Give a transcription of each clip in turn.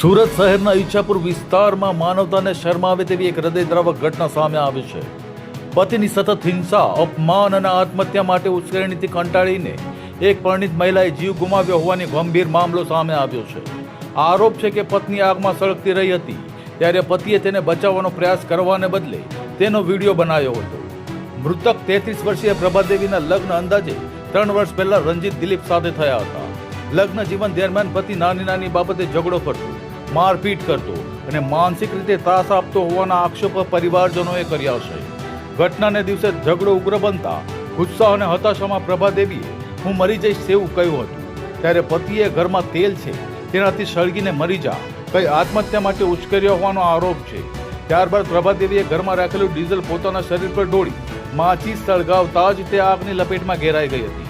સુરત શહેરના ઈચ્છાપુર વિસ્તારમાં માનવતાને શરમાવે તેવી એક હૃદયદ્રાવક ઘટના સામે આવી છે. પતિની સતત હિંસા, અપમાન અને આત્મહત્યા માટે ઉશ્કેરણીથી કંટાળીને એક પરિણીત મહિલાએ જીવ ગુમાવ્યો હોવાની ગંભીર મામલો સામે આવ્યો છે. આરોપ છે કે પત્ની આગમાં સળગતી રહી હતી, ત્યારે પતિએ તેને બચાવવાનો પ્રયાસ કરવાને બદલે તેનો વીડિયો બનાવ્યો હતો. મૃતક તેત્રીસ વર્ષીય પ્રભાદેવીના લગ્ન અંદાજે ત્રણ વર્ષ પહેલા રંજીત દિલીપ સાથે થયા હતા. લગ્ન જીવન દરમિયાન પતિ નાની નાની બાબતે ઝઘડો કરતો મારપીટ કરતો અને માનસિક રીતે ત્રાસ આપતો હોવાના આક્ષેપો પરિવારજનોએ કર્યા છે. ઘટનાને દિવસે ઝઘડો ઉગ્ર બનતા ગુસ્સા અને હતાશામાં પ્રભાદેવીએ, હું મરી જઈશ તેવું કહ્યું હતું. ત્યારે પતિએ ઘરમાં તેલ છે, તેનાથી સળગીને મરી જા. કઈ આત્મહત્યા માટે ઉશ્કેર્યો હોવાનો આરોપ છે. ત્યારબાદ પ્રભાદેવીએ ઘરમાં રાખેલું ડીઝલ પોતાના શરીર પર ઢોળી માચી સળગાવતા જ તે આગની લપેટમાં ઘેરાઈ ગઈ હતી.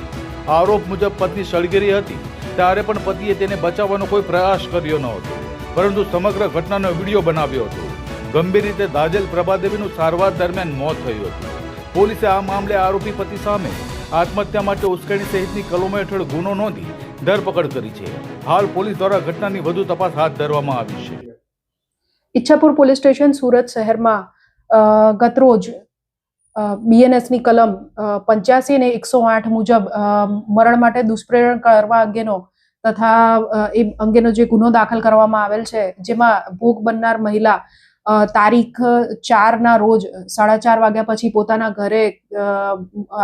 આરોપ મુજબ પત્ની સળગેરી હતી, ત્યારે પણ પતિએ તેને બચાવવાનો કોઈ પ્રયાસ કર્યો ન હતો. પરંતુ સમગ્ર ઘટનાનો વીડિયો બનાવ્યો હતો. ગંભીર રીતે દાજેલ પ્રભાદેવીનું સારવાર દરમિયાન મોત થયું હતું. પોલીસે આ મામલે આરોપી પતિ સામે આત્મહત્યા માટે ઉશ્કેરણી સહિતની કલમો હેઠળ ગુનો નોંધી ધરપકડ કરી છે. હાલ પોલીસ દ્વારા ઘટનાની વધુ તપાસ હાથ ધરવામાં આવી છે. ઈચ્છાપુર પોલીસ સ્ટેશન સુરત શહેરમાં ગતરોજ બીએનએસની કલમ પંચ્યાસી અને એકસો આઠ મુજબ મરણ માટે દુષ્પ્રેરણ કરવા અંગેનો તથા એ અંગેનો જે ગુનો દાખલ કરવામાં આવેલ છે, જેમાં ભોગ બનનાર મહિલા તારીખ ચારના રોજ સાડા ચાર વાગ્યા પછી પોતાના ઘરે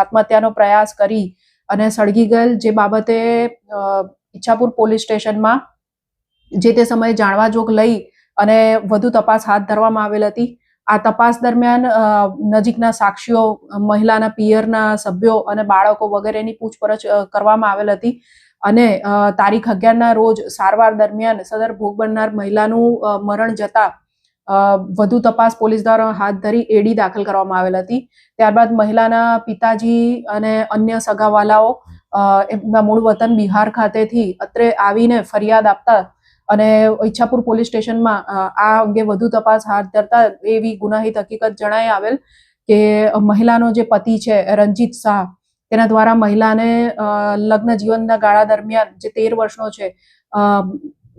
આત્મહત્યાનો પ્રયાસ કરી અને સળગી ગયેલ, જે બાબતે ઈચ્છાપુર પોલીસ સ્ટેશનમાં જે તે સમયે જાણવા જોગ લઈ અને વધુ તપાસ હાથ ધરવામાં આવેલ હતી. આ તપાસ દરમિયાન નજીકના સાક્ષીઓ, મહિલાના પિયરના સભ્યો અને બાળકો વગેરેની પૂછપરછ કરવામાં આવેલ હતી. અને તારીખ અગિયારના રોજ સારવાર દરમિયાન સદર ભોગ બનનાર મહિલાનું મરણ જતા વધુ તપાસ પોલીસ દ્વારા હાથ ધરી એડી દાખલ કરવામાં આવેલ હતી. ત્યારબાદ મહિલાના પિતાજી અને અન્ય સગાવાલાઓ એમના મૂળ વતન બિહાર ખાતેથી અત્રે આવીને ફરિયાદ આપતા અને ઈચ્છાપુર પોલીસ સ્ટેશનમાં આ અંગે વધુ તપાસ હાથ ધરતા એવી ગુનાહિત હકીકત જણાઈ આવેલ કે મહિલાનો જે પતિ છે રંજીત શાહ, તેના દ્વારા મહિલાને લગ્ન જીવનના ગાળા દરમિયાન જે તેર વર્ષનો છે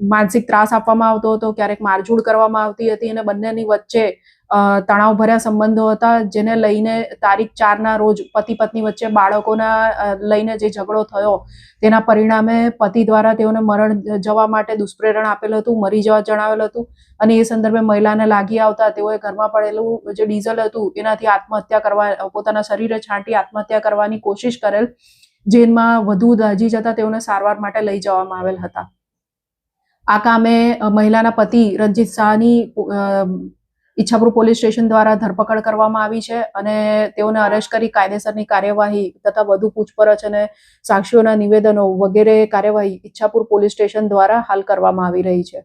માનસિક ત્રાસ આપવામાં આવતો હતો, ક્યારેક મારઝૂડ કરવામાં આવતી હતી અને બંનેની વચ્ચે તણાવભર્યા સંબંધો હતા, જેને લઈને તારીખ ચારના રોજ પતિ પત્ની વચ્ચે બાળકોના લઈને જે ઝઘડો થયો, તેના પરિણામે પતિ દ્વારા તેઓને મરણ જવા માટે દુષ્પ્રેરણ આપેલું હતું, મરી જવા જણાવેલું હતું અને એ સંદર્ભે મહિલાને લાગી આવતા તેઓએ ઘરમાં પડેલું જે ડીઝલ હતું, એનાથી આત્મહત્યા કરવા, પોતાના શરીરે છાંટી આત્મહત્યા કરવાની કોશિશ કરેલ જેમાં વધુ દાજી જતા તેઓને સારવાર માટે લઈ જવામાં આવેલ હતા. આ કામે મહિલાના પતિ રંજીત શાહની ઈચ્છાપુર પોલીસ સ્ટેશન દ્વારા ધરપકડ કરવામાં આવી છે અને તેઓને અરેસ્ટ કરી કાયદેસરની કાર્યવાહી તથા વધુ પૂછપરછ અને સાક્ષીઓના નિવેદનો વગેરે કાર્યવાહી ઈચ્છાપુર પોલીસ સ્ટેશન દ્વારા હાલ કરવામાં આવી રહી છે.